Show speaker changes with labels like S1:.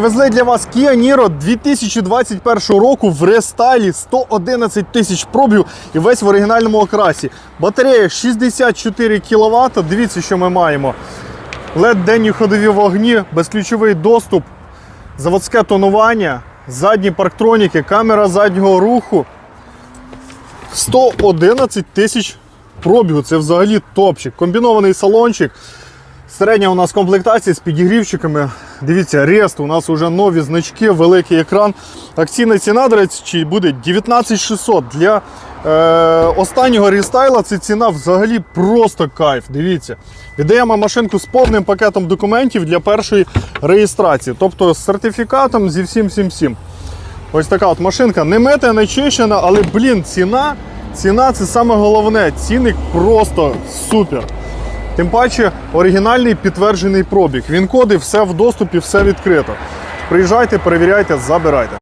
S1: Везли для вас Kia Niro 2021 року в рестайлі 111 тисяч пробів і весь в оригінальному окрасі. Батарея 64 кВт. Дивіться, що ми маємо. led денні ходові вогні, безключовий доступ, заводське тонування, задні парктроніки, камера заднього руху. 111 тисяч пробігу. Це взагалі топчик. Комбінований салончик. Середня у нас комплектація з підігрівчиками. Дивіться, рест, у нас вже нові значки, великий екран. Акційна ціна, до речі, буде 19600. Для е, останнього рестайла це ціна взагалі просто кайф. Дивіться. Віддаємо машинку з повним пакетом документів для першої реєстрації. Тобто з сертифікатом зі всім всім всім. Ось така от машинка не мита, не чищена, але блін, ціна. Ціна це саме головне. Цінник просто супер. Тим паче оригінальний підтверджений пробіг. Він коди, все в доступі, все відкрито. Приїжджайте, перевіряйте, забирайте.